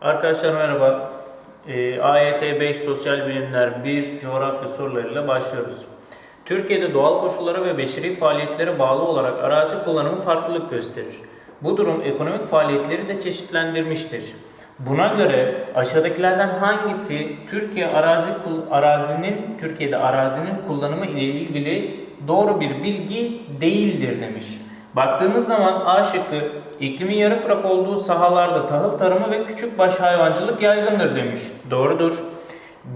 Arkadaşlar merhaba. Ee, AYT 5 Sosyal Bilimler 1 coğrafya sorularıyla başlıyoruz. Türkiye'de doğal koşullara ve beşeri faaliyetlere bağlı olarak arazi kullanımı farklılık gösterir. Bu durum ekonomik faaliyetleri de çeşitlendirmiştir. Buna göre aşağıdakilerden hangisi Türkiye arazi arazinin Türkiye'de arazinin kullanımı ile ilgili doğru bir bilgi değildir demiş. Baktığımız zaman A şıkkı iklimin yarı kurak olduğu sahalarda tahıl tarımı ve küçük baş hayvancılık yaygındır demiş. Doğrudur.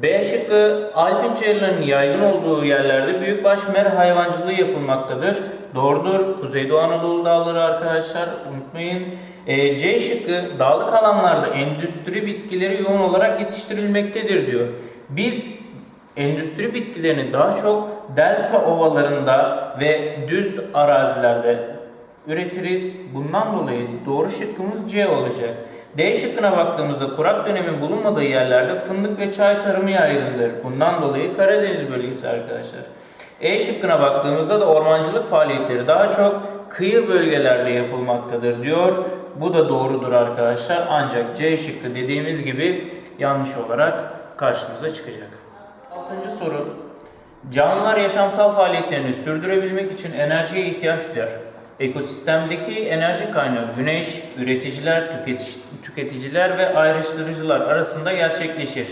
B şıkkı Alpin çayırlarının yaygın olduğu yerlerde büyükbaş mer hayvancılığı yapılmaktadır. Doğrudur. Kuzeydoğu Anadolu dağları arkadaşlar unutmayın. E, C şıkkı dağlık alanlarda endüstri bitkileri yoğun olarak yetiştirilmektedir diyor. Biz endüstri bitkilerini daha çok delta ovalarında ve düz arazilerde üretiriz. Bundan dolayı doğru şıkkımız C olacak. D şıkkına baktığımızda kurak dönemin bulunmadığı yerlerde fındık ve çay tarımı yaygındır. Bundan dolayı Karadeniz bölgesi arkadaşlar. E şıkkına baktığımızda da ormancılık faaliyetleri daha çok kıyı bölgelerde yapılmaktadır diyor. Bu da doğrudur arkadaşlar. Ancak C şıkkı dediğimiz gibi yanlış olarak karşımıza çıkacak. Altıncı soru. Canlılar yaşamsal faaliyetlerini sürdürebilmek için enerjiye ihtiyaç duyar. Ekosistemdeki enerji kaynağı güneş, üreticiler, tüketiş- tüketiciler ve ayrıştırıcılar arasında gerçekleşir.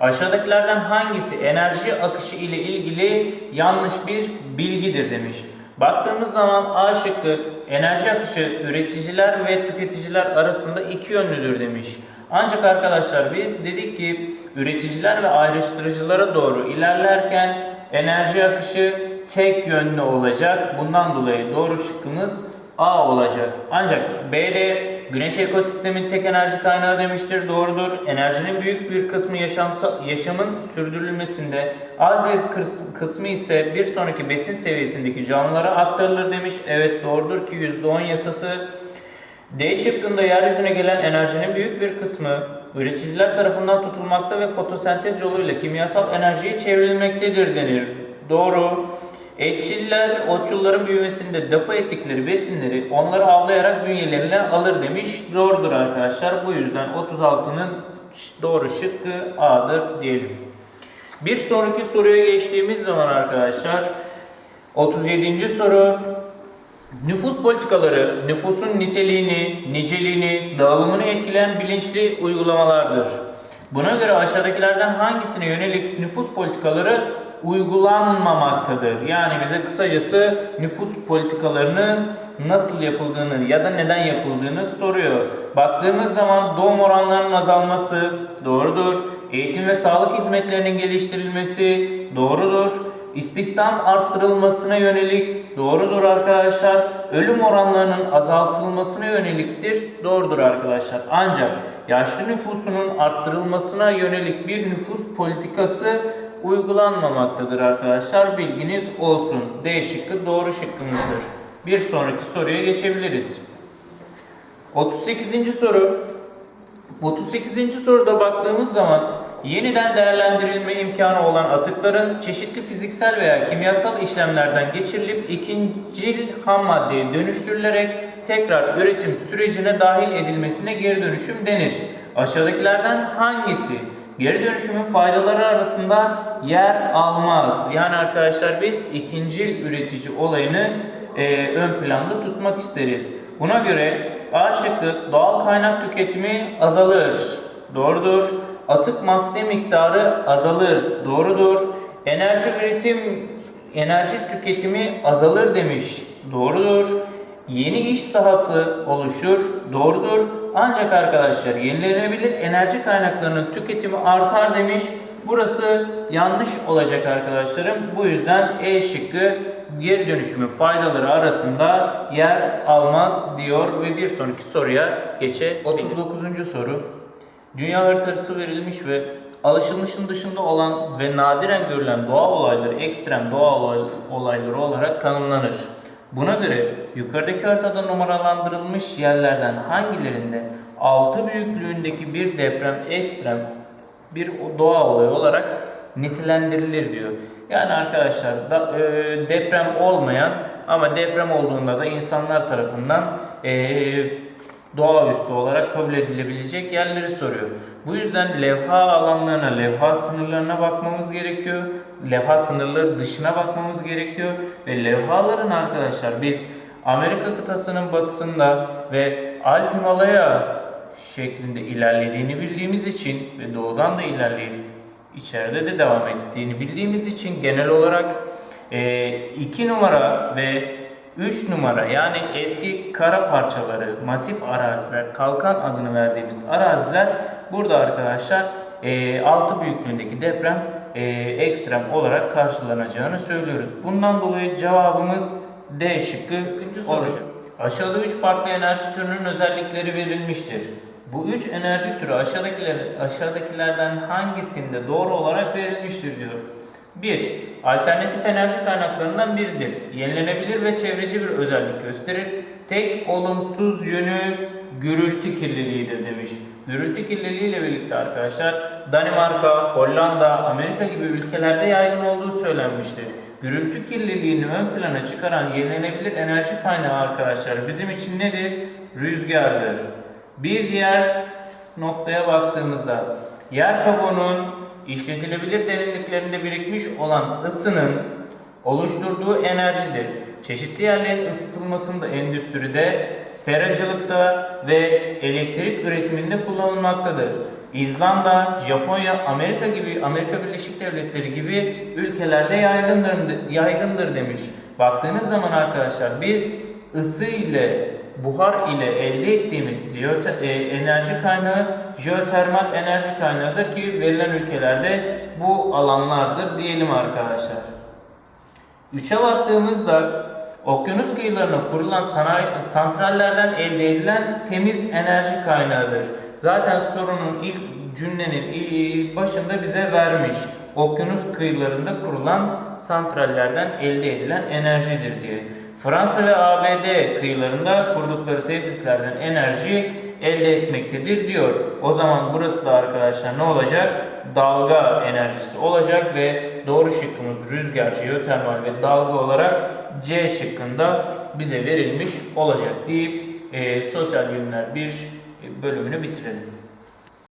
Aşağıdakilerden hangisi enerji akışı ile ilgili yanlış bir bilgidir demiş. Baktığımız zaman A şıkkı enerji akışı üreticiler ve tüketiciler arasında iki yönlüdür demiş. Ancak arkadaşlar biz dedik ki üreticiler ve ayrıştırıcılara doğru ilerlerken enerji akışı tek yönlü olacak. Bundan dolayı doğru şıkkımız A olacak. Ancak B'de güneş ekosistemin tek enerji kaynağı demiştir. Doğrudur. Enerjinin büyük bir kısmı yaşamsa, yaşamın sürdürülmesinde, az bir kıs- kısmı ise bir sonraki besin seviyesindeki canlılara aktarılır demiş. Evet doğrudur ki %10 yasası D şıkkında yeryüzüne gelen enerjinin büyük bir kısmı üreticiler tarafından tutulmakta ve fotosentez yoluyla kimyasal enerjiye çevrilmektedir denir. Doğru. Etçiller, otçulların büyümesinde depo ettikleri besinleri onları avlayarak bünyelerine alır demiş. Doğrudur arkadaşlar. Bu yüzden 36'nın doğru şıkkı A'dır diyelim. Bir sonraki soruya geçtiğimiz zaman arkadaşlar 37. soru Nüfus politikaları nüfusun niteliğini, niceliğini, dağılımını etkileyen bilinçli uygulamalardır. Buna göre aşağıdakilerden hangisine yönelik nüfus politikaları uygulanmamaktadır? Yani bize kısacası nüfus politikalarının nasıl yapıldığını ya da neden yapıldığını soruyor. Baktığımız zaman doğum oranlarının azalması doğrudur. Eğitim ve sağlık hizmetlerinin geliştirilmesi doğrudur. İstihdam arttırılmasına yönelik doğrudur arkadaşlar. Ölüm oranlarının azaltılmasına yöneliktir. Doğrudur arkadaşlar. Ancak yaşlı nüfusunun arttırılmasına yönelik bir nüfus politikası uygulanmamaktadır arkadaşlar. Bilginiz olsun. D şıkkı doğru şıkkımızdır. Bir sonraki soruya geçebiliriz. 38. soru 38. soruda baktığımız zaman yeniden değerlendirilme imkanı olan atıkların çeşitli fiziksel veya kimyasal işlemlerden geçirilip ikincil ham maddeye dönüştürülerek tekrar üretim sürecine dahil edilmesine geri dönüşüm denir. Aşağıdakilerden hangisi geri dönüşümün faydaları arasında yer almaz? Yani arkadaşlar biz ikincil üretici olayını e, ön planda tutmak isteriz. Buna göre A şıkkı doğal kaynak tüketimi azalır. Doğrudur. Atık madde miktarı azalır. Doğrudur. Enerji üretim, enerji tüketimi azalır demiş. Doğrudur. Yeni iş sahası oluşur. Doğrudur. Ancak arkadaşlar yenilenebilir enerji kaynaklarının tüketimi artar demiş. Burası yanlış olacak arkadaşlarım. Bu yüzden E şıkkı geri dönüşümün faydaları arasında yer almaz diyor ve bir sonraki soruya geçebiliriz. 39. soru. Dünya haritası verilmiş ve alışılmışın dışında olan ve nadiren görülen doğa olayları ekstrem doğa olay- olayları olarak tanımlanır. Buna göre yukarıdaki haritada numaralandırılmış yerlerden hangilerinde 6 büyüklüğündeki bir deprem ekstrem bir doğa olayı olarak nitelendirilir diyor. Yani arkadaşlar da, e, deprem olmayan ama deprem olduğunda da insanlar tarafından e, doğaüstü olarak kabul edilebilecek yerleri soruyor. Bu yüzden levha alanlarına, levha sınırlarına bakmamız gerekiyor. Levha sınırları dışına bakmamız gerekiyor. Ve levhaların arkadaşlar biz Amerika kıtasının batısında ve Alp Himalaya şeklinde ilerlediğini bildiğimiz için ve doğudan da ilerleyip içeride de devam ettiğini bildiğimiz için genel olarak 2 numara ve 3 numara yani eski kara parçaları, masif araziler, kalkan adını verdiğimiz araziler burada arkadaşlar 6 büyüklüğündeki deprem e, ekstrem olarak karşılanacağını söylüyoruz. Bundan dolayı cevabımız D şıkkı olacak. Aşağıda 3 farklı enerji türünün özellikleri verilmiştir. Bu üç enerji türü aşağıdakiler, aşağıdakilerden hangisinde doğru olarak verilmiştir diyor. 1. Alternatif enerji kaynaklarından biridir. Yenilenebilir ve çevreci bir özellik gösterir. Tek olumsuz yönü gürültü kirliliğidir demiş. Gürültü kirliliği ile birlikte arkadaşlar Danimarka, Hollanda, Amerika gibi ülkelerde yaygın olduğu söylenmiştir. Gürültü kirliliğini ön plana çıkaran yenilenebilir enerji kaynağı arkadaşlar bizim için nedir? Rüzgardır. Bir diğer noktaya baktığımızda yer kabuğunun işletilebilir derinliklerinde birikmiş olan ısının oluşturduğu enerjidir. Çeşitli yerlerin ısıtılmasında endüstride, seracılıkta ve elektrik üretiminde kullanılmaktadır. İzlanda, Japonya, Amerika gibi Amerika Birleşik Devletleri gibi ülkelerde yaygındır, yaygındır demiş. Baktığınız zaman arkadaşlar biz ısı ile buhar ile elde ettiğimiz e, enerji kaynağı jeotermal enerji kaynağıdır ki verilen ülkelerde bu alanlardır diyelim arkadaşlar. 3'e baktığımızda okyanus kıyılarına kurulan sanayi santrallerden elde edilen temiz enerji kaynağıdır. Zaten sorunun ilk cümlenin başında bize vermiş. Okyanus kıyılarında kurulan santrallerden elde edilen enerjidir diye. Fransa ve ABD kıyılarında kurdukları tesislerden enerji elde etmektedir diyor. O zaman burası da arkadaşlar ne olacak? Dalga enerjisi olacak ve doğru şıkkımız rüzgar, jeotermal ve dalga olarak C şıkkında bize verilmiş olacak deyip e, sosyal bilimler bir bölümünü bitirelim.